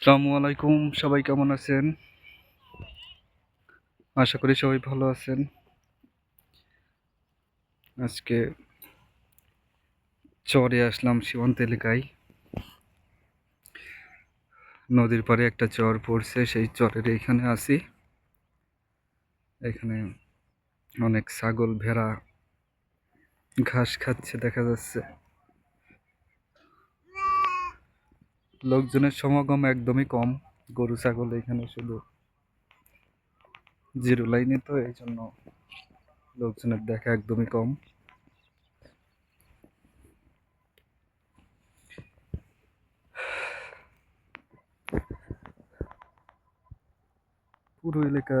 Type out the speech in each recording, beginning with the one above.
আসসালামু আলাইকুম, সবাই কেমন আছেন? আশা করি সবাই ভালো আছেন। আজকে চরে আসলাম সীমান্ত এলাকায়। নদীর পাড়ে একটা চর পড়ছে, সেই চরের এখানে আছি। এখানে অনেক ছাগল, ভেড়া, ঘাস খাচ্ছে, দেখা যাচ্ছে। লোকজনের সমাগম একদমই কম। গরু, ছাগল এখানে শুধু জিরো লাইনে তো, এই জন্য লোকজনের দেখা একদমই কম। পুরো এলাকা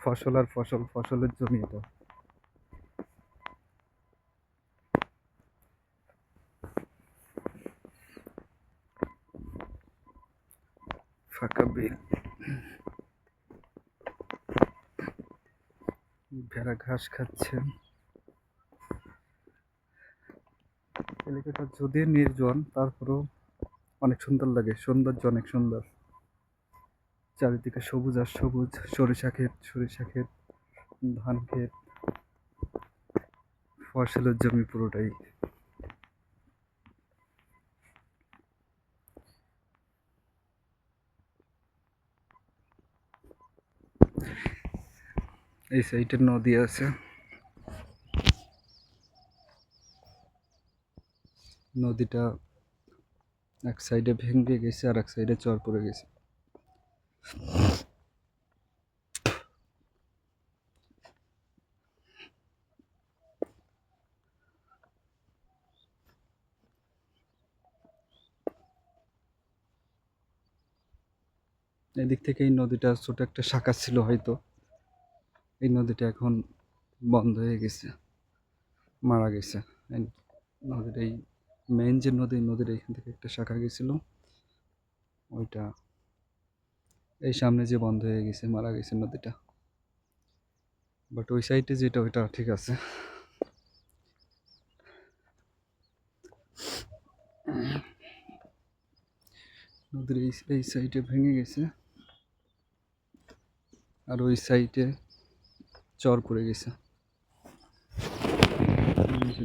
ফসল আর ফসল, ফসলের জমি এটা। ফাঁকা ভেড়া ঘাস খাচ্ছে। এলাকাটা যদি নির্জন, তারপরেও অনেক সুন্দর লাগে। সৌন্দর্য অনেক সুন্দর। চারিদিকে সবুজ আর সবুজ। সরিষা ক্ষেত সরিষা ক্ষেত, ধান ক্ষেত। ফসলের জমি পুরোটাই। এই সাইডে নদী আছে। নদীটা এক সাইডে ভেঙে গেছে আর এক সাইডে চর পড়ে গেছে। এদিক থেকে এই নদীটা ছোট একটা শাখা ছিল হয়তো। এই নদীটা এখন বন্ধ হয়ে গেছে, মারা গেছে। নদীর এই মেইন যে নদী নদীর এইখান থেকে একটা শাখা গেছিল। ওইটা এই সামনে যে বন্ধ হয়ে গেছে, মারা গেছে নদীটা। বাট ওই সাইডে যেটা, ওইটা ঠিক আছে। নদীর এই সাইডে ভেঙে গেছে। আর ওই সাইডে চর পড়ে গেছে।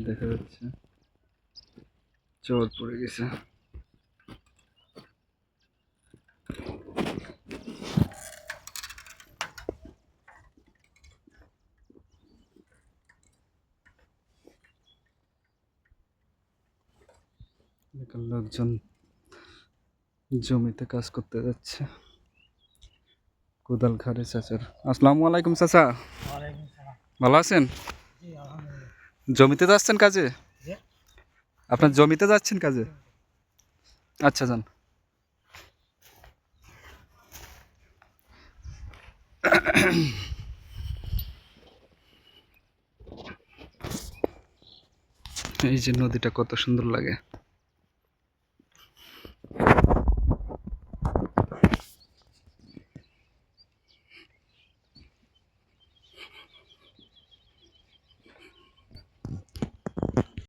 দেখা যাচ্ছে চর পড়ে গেছে। লোকজন জমিতে কাজ করতে যাচ্ছে। কোদাল ঘাড়ে চাচার। আসসালামু আলাইকুম চাচা। ভালো আছেন? জমিতে যাচ্ছেন কাজে? আপনার জমিতে যাচ্ছেন কাজে? আচ্ছা যান। এই যে নদীটা কত সুন্দর লাগে।